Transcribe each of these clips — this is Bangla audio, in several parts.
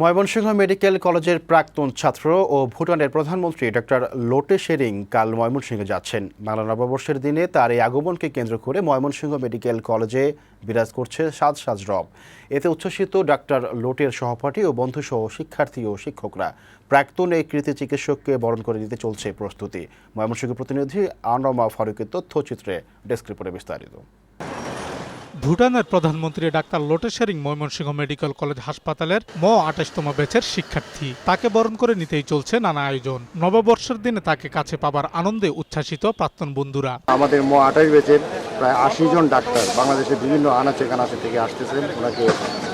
ময়মনসিংহ মেডিকেল কলেজের প্রাক্তন ছাত্র ও ভুটানের প্রধানমন্ত্রী ডক্টর লোটে শেরিং কাল ময়মনসিংহে যাচ্ছেন। বাংলা নববর্ষের দিনে তার এই আগমনকে কেন্দ্র করে ময়মনসিংহ মেডিকেল কলেজে বিরাজ করছে সাজ সাজ রব। এতে উচ্ছ্বসিত ডাক্তার লোটের সহপাঠী ও বন্ধুসহ শিক্ষার্থী ও শিক্ষকরা প্রাক্তন এই কৃতি চিকিৎসককে বরণ করে দিতে চলছে প্রস্তুতি। ময়মনসিংহ প্রতিনিধি আনরমা ফারুকের তথ্যচিত্রে ডেস্ক রিপোর্টে বিস্তারিত। ভুটানের প্রধানমন্ত্রী ডাক্তার লোটে শেরিং ময়মনসিংহ মেডিকেল কলেজ হাসপাতালের ম আঠাশতম ব্যাচের শিক্ষার্থী। তাকে বরণ করে নিতেই চলছে নানা আয়োজন। নববর্ষের দিনে তাকে কাছে পাবার আনন্দে উচ্ছ্বাসিত প্রাক্তন বন্ধুরা। আমাদের ম আঠাশ বেচের প্রায় আশি জন ডাক্তার বাংলাদেশের বিভিন্ন আনাচে কানাচে থেকে আসতেছেন ওনাকে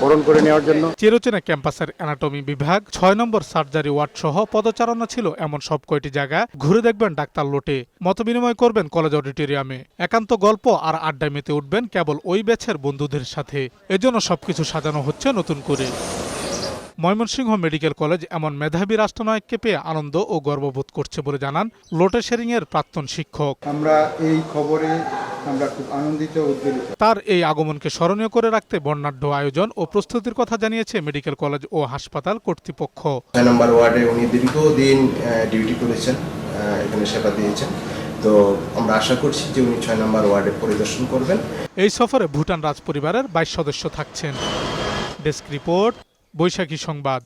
বরণ করে নেওয়ার জন্য। চিরচেনা ক্যাম্পাসের অ্যানাটমি বিভাগ ছয় নম্বর সার্জারি ওয়ার্ড সহ পদচারণা ছিল এমন সব কয়টি জায়গা ঘুরে দেখবেন ডাক্তার লোটে। মতবিনিময় করবেন কলেজ অডিটোরিয়ামে। একান্ত গল্প আর আড্ডায় মেতে উঠবেন কেবল ওই ব্যাচের বন্ধুদের সাথে। এজন্য সবকিছু সাজানো হচ্ছে নতুন করে। ময়মনসিংহ মেডিকেল কলেজ এমন মেধাবী রাষ্ট্রনায়ককে পেয়ে আনন্দ ও গর্ববোধ করছে বলে জানান লোটে শেরিং এর প্রাক্তন শিক্ষক। আমরা এই খবরে আমরা খুব আনন্দিত ও তার এই আগমনকে স্মরণীয় করে রাখতে বর্ণাঢ্য আয়োজন ও প্রস্তুতির কথা জানিয়েছে মেডিকেল কলেজ ও হাসপাতাল কর্তৃপক্ষ। ছয় নম্বর ওয়ার্ডে উনি দীর্ঘদিন ডিউটি করেছেন এখানে সেবা দিয়েছেন। তো আমরা আশা করছি যে উনি ছয় নম্বর ওয়ার্ডে পরিদর্শন করবেন। এই সফরে ভুটান রাজপরিবারের বাইশ সদস্য থাকছেন। ডেস্ক রিপোর্ট বৈশাখী সংবাদ।